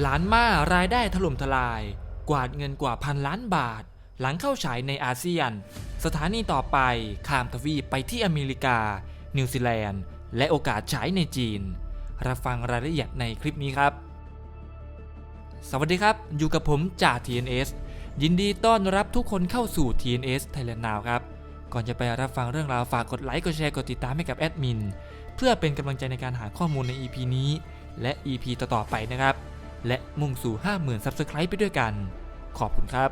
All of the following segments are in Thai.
หลานมารายได้ถล่มทลาย กวาดเงินกว่าพันล้านบาท หลังเข้าฉายในอาเซียน สถานีต่อไปข้ามทวีปไปที่อเมริกา นิวซีแลนด์ และโอกาสฉายในจีน รับฟังรายละเอียดในคลิปนี้ครับ สวัสดีครับ อยู่กับผมจ่า TNS ยินดีต้อนรับทุกคนเข้าสู่ TNS Thailand Now ครับ ก่อนจะไปรับฟังเรื่องราวฝากกดไลค์ กดแชร์ กดติดตามให้กับแอดมิน เพื่อเป็นกำลังใจในการหาข้อมูลใน EP นี้ และ EP ต่อๆไปนะครับ และมุ่งสู่ 50,000 Subscribe ไปด้วยกัน ขอบคุณครับ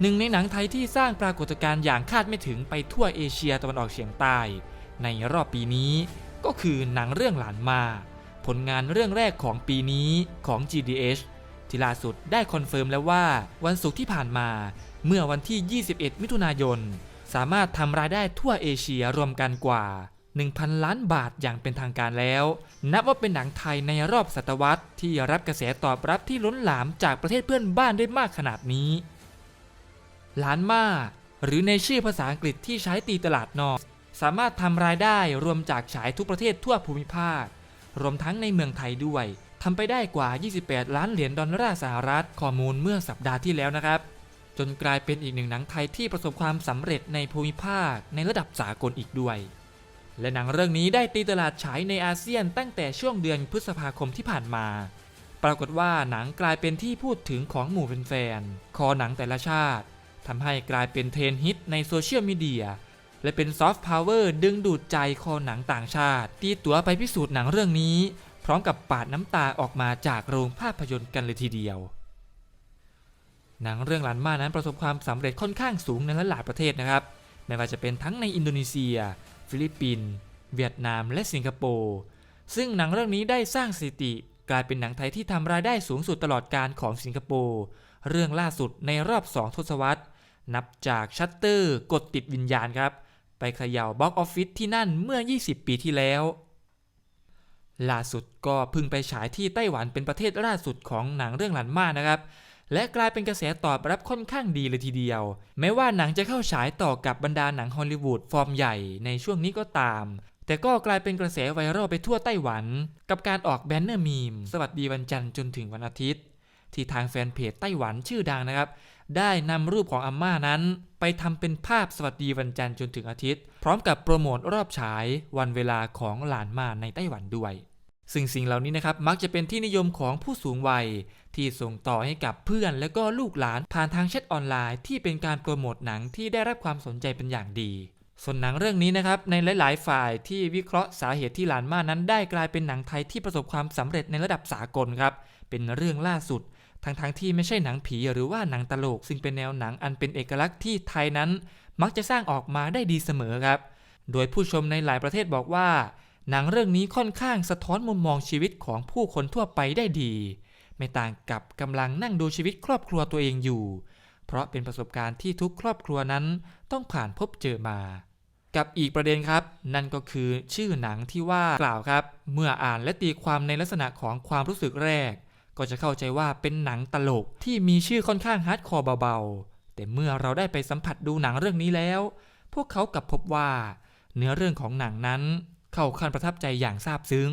หนึ่งในหนังไทยที่สร้างปรากฏการณ์อย่างคาดไม่ถึงไปทั่วเอเชียตะวันออกเฉียงใต้ ในรอบปีนี้ ก็คือหนังเรื่องหลานมา ผลงานเรื่องแรกของปีนี้ของ GDH ที่ล่าสุดได้คอนเฟิร์มแล้วว่าวันศุกร์ที่ผ่านมา เมื่อวันที่ 21 มิถุนายน สามารถทำรายได้ทั่วเอเชียรวมกันกว่า 1,000 ล้านบาทอย่างเป็นทางการแล้ว นับว่าเป็นหนังไทยในรอบศตวรรษที่รับกระแสตอบรับที่ล้นหลามจากประเทศเพื่อนบ้านได้มากขนาดนี้ ล้านมาหรือในชื่อภาษาอังกฤษที่ใช้ตีตลาดนอก สามารถทำรายได้รวมจากฉายทุกประเทศทั่วภูมิภาค รวมทั้งในเมืองไทยด้วยทำไปได้กว่า 28 ล้านเหรียญดอลลาร์สหรัฐข้อมูลเมื่อสัปดาห์ที่แล้วนะครับ จนกลายเป็นอีกหนึ่งหนังไทยที่ประสบความสำเร็จในภูมิภาคในระดับสากลอีกด้วย และหนังเรื่องนี้ได้ตีตลาดฉายในอาเซียนตั้งแต่ช่วงเดือนพฤษภาคมที่ผ่านมา ปรากฏว่าหนังกลายเป็นที่พูดถึงของหมู่แฟนๆคอหนังแต่ละชาติทำให้กลายเป็นเทรนฮิตในโซเชียลมีเดียและเป็นซอฟต์พาวเวอร์ดึงดูดใจคอหนังต่างชาติ ตีตั๋วไปพิสูจน์หนังเรื่องนี้ พร้อมกับปาดน้ำตาออกมาจากโรงภาพยนตร์กันเลยทีเดียว หนังเรื่องหลานมานั้นประสบความสำเร็จค่อนข้างสูงในหลายประเทศนะครับ ไม่ว่าจะเป็นทั้งในอินโดนีเซีย ฟิลิปปินส์เวียดนามและสิงคโปร์ซึ่งหนังเรื่องนี้ได้สร้างสถิติ กลายเป็นหนังไทยที่ทำรายได้สูงสุดตลอดการของสิงคโปร์เรื่องล่าสุดในรอบ2ทศวรรษ นับจากชัตเตอร์กดติดวิญญาณครับ ไปเขย่าบ็อกออฟฟิศที่นั่นเมื่อ 20 ปีที่แล้ว ล่าสุดก็พึ่งไปฉายที่ไต้หวันเป็นประเทศล่าสุดของหนังเรื่องหลันมานะครับ และกลายเป็นกระแสตอบรับค่อนข้างดีเลยทีเดียว แม้ว่าหนังจะเข้าฉายต่อกับบรรดาหนังฮอลลีวูดฟอร์มใหญ่ในช่วงนี้ก็ตาม แต่ก็กลายเป็นกระแสไวรัลไปทั่วไต้หวัน กับการออกแบนเนอร์มีม สวัสดีวันจันทร์จนถึงวันอาทิตย์ ที่ทางแฟนเพจไต้หวันชื่อดังนะครับ ได้นำรูปของอาม่านั้น ไปทำเป็นภาพสวัสดีวันจันทร์จนถึงอาทิตย์ พร้อมกับโปรโมทรอบฉายวันเวลาของหลานมาในไต้หวันด้วย ซึ่งสิ่งเหล่านี้นะครับมักจะเป็นที่นิยมของผู้สูงวัย ที่ส่งต่อให้กับเพื่อนและก็ลูกหลานผ่านทางแชทออนไลน์ที่เป็นการโปรโมทหนังที่ได้รับความสนใจเป็นอย่างดี ส่วนหนังเรื่องนี้นะครับในหลาย ๆ ฝ่ายที่วิเคราะห์สาเหตุที่หลานมานั้นได้กลายเป็นหนังไทยที่ประสบความสำเร็จในระดับสากลครับเป็นเรื่องล่าสุดทั้งๆทที่ไม่ใช่หนังผีหรือว่าหนังตลก ซึ่งเป็นแนวหนังอันเป็นเอกลักษณ์ที่ไทยนั้น มักจะสร้างออกมาได้ดีเสมอครับ โดยผู้ชมในหลายประเทศบอกว่า หนังเรื่องนี้ค่อนข้างสะท้อนมุมมองชีวิตของผู้คนทั่วไปได้ดี ไม่ต่างกับกำลังนั่งดูชีวิตครอบครัวตัวเองอยู่ เพราะเป็นประสบการณ์ที่ทุกครอบครัวนั้นต้องผ่านพบเจอมา กับอีกประเด็นครับ นั่นก็คือชื่อหนังที่ว่ากล่าวครับ เมื่ออ่านและตีความในลักษณะของความรู้สึกแรก ก็จะเข้าใจว่าเป็นหนังตลกที่มีชื่อค่อนข้างฮาร์ดคอร์เบาๆแต่เมื่อเราได้ไปสัมผัสดูหนังเรื่องนี้แล้ว พวกเขากลับพบว่า เนื้อเรื่องของหนังนั้น เข้าขั้นประทับใจอย่างซาบซึ้ง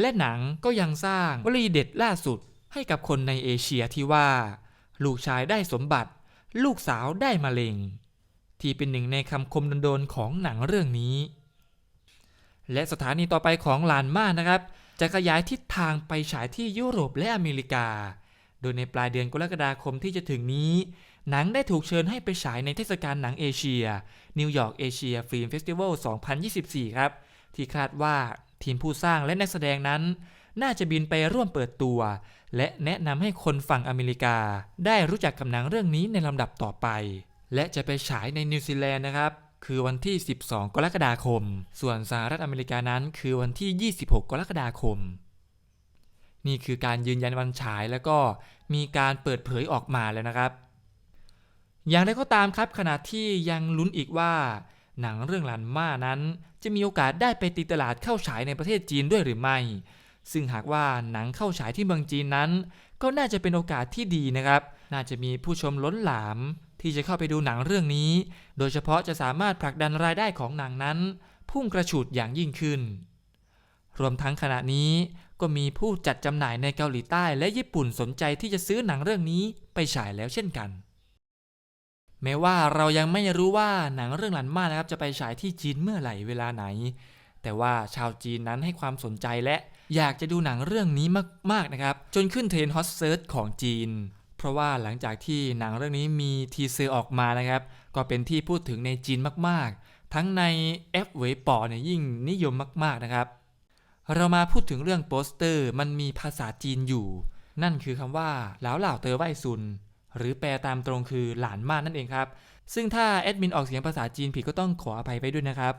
และหนังก็ยังสร้างวลีเด็ดล่าสุดให้กับคนในเอเชียที่ว่า ลูกชายได้สมบัติ ลูกสาวได้มะเร็ง ที่เป็นหนึ่งในคำคมโดนๆของหนังเรื่องนี้ และสถานีต่อไปของลานมานะครับ จะขยายทิศทางไปฉายที่ยุโรปและอเมริกา โดยในปลายเดือนกรกฎาคมที่จะถึงนี้ หนังได้ถูกเชิญให้ไปฉายในเทศกาลหนังเอเชีย นิวยอร์กเอเชียฟิล์มเฟสติวัล 2024 ครับ ที่คาดว่าทีมผู้สร้างและนักแสดงนั้น น่าจะบินไปร่วมเปิดตัว และแนะนำให้คนฝั่งอเมริกา ได้รู้จักกับหนังเรื่องนี้ในลำดับต่อไป และจะไปฉายในนิวซีแลนด์นะครับ คือวันที่ 12 กรกฎาคม ส่วนสหรัฐอเมริกานั้นคือวันที่ 26 กรกฎาคม นี่คือการยืนยันวันฉายแล้วก็มีการเปิดเผยออกมาแล้วนะครับ อย่างไรก็ตามครับขณะที่ยังลุ้นอีกว่า หนังเรื่องหลันม่านั้น จะมีโอกาสได้ไปตีตลาดเข้าฉายในประเทศจีนด้วยหรือไม่ ซึ่งหากว่าหนังเข้าฉายที่เมืองจีนนั้น ก็น่าจะเป็นโอกาสที่ดีนะครับ น่าจะมีผู้ชมล้นหลาม ที่จะเข้าไปดูหนังเรื่องนี้ โดยเฉพาะจะสามารถผลักดันรายได้ของหนังนั้น พุ่งกระฉูดอย่างยิ่งขึ้น รวมทั้งขณะนี้ก็ก็มีผู้จัดจำหน่ายในเกาหลีใต้และญี่ปุ่นสนใจที่จะซื้อหนังเรื่องนี้ไปฉายแล้วเช่นกัน แม้ว่าเรายังไม่รู้ว่าหนังเรื่องหลันมานะครับจะไปฉายที่จีนเมื่อไหร่เวลาไหน แต่ว่าชาวจีนนั้นให้ความสนใจและอยากจะดูหนังเรื่องนี้มากๆนะครับ จนขึ้นเทรนด์ฮอตเซิร์ชของจีน เพราะว่าหลังจากที่หนังเรื่องนี้มีทีเซอร์ออกมานะครับ ก็เป็นที่พูดถึงในจีนมากๆ ทั้งในแอปเวยปอเนี่ยยิ่งนิยมมากๆนะครับ เรามาพูดถึงเรื่องโปสเตอร์มันมีภาษาจีนอยู่ นั่นคือคำว่าหลาวเหล่าเตอไวซุน หรือแปลตามตรงคือหลานมานนั่นเองครับ ซึ่งถ้าแอดมินออกเสียงภาษาจีนผิดก็ต้องขออภัยไปด้วยนะครับ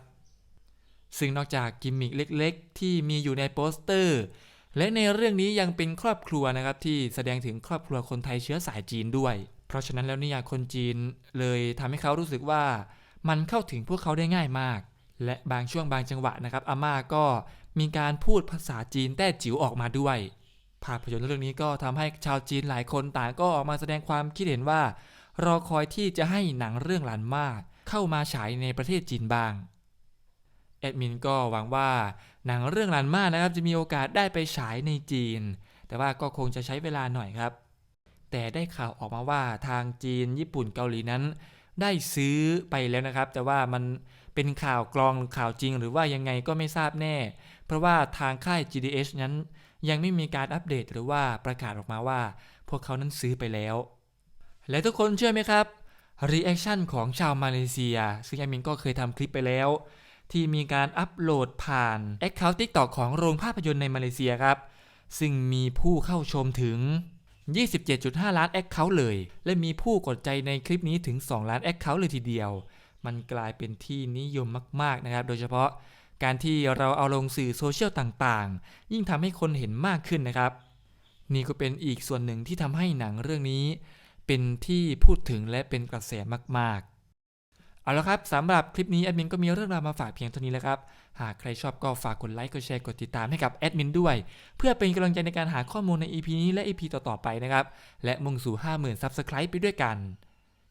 ซึ่งนอกจากกิมมิคเล็กๆ ที่มีอยู่ในโปสเตอร์ และในเรื่องนี้ยังเป็นครอบครัวนะครับที่แสดงถึงครอบครัวคนไทยเชื้อสายจีนด้วย เพราะฉะนั้นแล้วนิยายคนจีนเลยทำให้เขารู้สึกว่ามันเข้าถึงพวกเขาได้ง่ายมาก และบางช่วงบางจังหวะนะครับอาม่าก็มีการพูดภาษาจีนแต้จิ๋วออกมาด้วย ภาพยนตร์เรื่องนี้ก็ทำให้ชาวจีนหลายคนต่างก็ออกมาแสดงความคิดเห็นว่า รอคอยที่จะให้หนังเรื่องหลานมากเข้ามาฉายในประเทศจีนบ้างแอดมินก็หวังว่าหนังเรื่องหลานมากนะครับจะมีโอกาสได้ไปฉายในจีน แต่ว่าก็คงจะใช้เวลาหน่อยครับ แต่ได้ข่าวออกมาว่าทางจีนญี่ปุ่นเกาหลีนั้น ได้ซื้อไปแล้วนะครับ แต่ว่ามันเป็นข่าวกรองข่าวจริง หรือว่ายังไงก็ไม่ทราบแน่ เพราะว่าทางค่าย GDH นั้น ยังไม่มีการอัปเดตหรือว่าประกาศออกมาว่า พวกเขานั้นซื้อไปแล้ว และทุกคนเชื่อไหมครับรีแอคชั่นของชาวมาเลเซีย ซึ่งแอมินก็เคยทำคลิปไปแล้ว ที่มีการอัปโหลดผ่าน Account TikTok ของโรงภาพยนตร์ในมาเลเซียครับ ซึ่งมีผู้เข้าชมถึง 27.5 ล้าน Account เลย และมีผู้กดใจในคลิปนี้ถึง 2 ล้าน Account เลยทีเดียว มันกลายเป็นที่นิยมมาก ๆ นะครับ โดยเฉพาะ การที่เราเอาลงสื่อโซเชียลต่างๆ ยิ่งทำให้คนเห็นมากขึ้นนะครับ นี่ก็เป็นอีกส่วนหนึ่งที่ทำให้หนังเรื่องนี้ เป็นที่พูดถึงและเป็นกระแสมากๆ เอาละครับสำหรับคลิปนี้แอดมินก็มีเรื่องราวมาฝากเพียงเท่านี้แล้วครับ หากใครชอบก็ฝากกดไลค์ กดแชร์ กดติดตามให้กับแอดมินด้วย เพื่อเป็นกำลังใจในการหาข้อมูลใน EP นี้และ EP ต่อๆไปนะครับ และมุ่งสู่ 50,000 Subscribe ไปด้วยกัน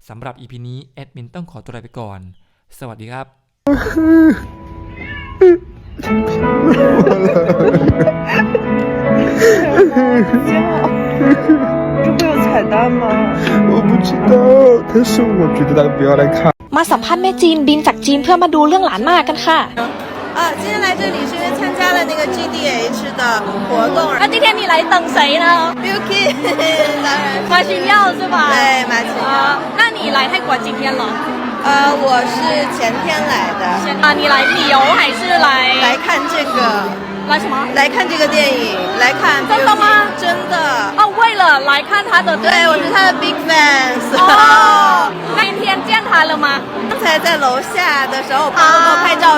สำหรับ EP นี้แอดมินต้องขอตัวลาไปก่อน สวัสดีครับ 这会有彩蛋吗？我不知道，但是我觉得大家不要来看。 มาสัมภาษณ์แม่จีนบินจากจีนเพื่อมาดูเรื่องหลานมากกันค่ะ 啊，今天来这里是因为参加了那个 GDH 的活动那今天你来等谁呢？ ，Milky 当然是马群耀是吧？对马群耀啊，那你来泰国几天了？ 呃，我是前天来的，啊，你来旅游还是来？来看这个，来什么？来看这个电影，来看真的吗？真的，哦，为了来看他的对我是他的 big fans。哦，那今天见他了吗？刚才在楼下的时候，我朋友给我拍照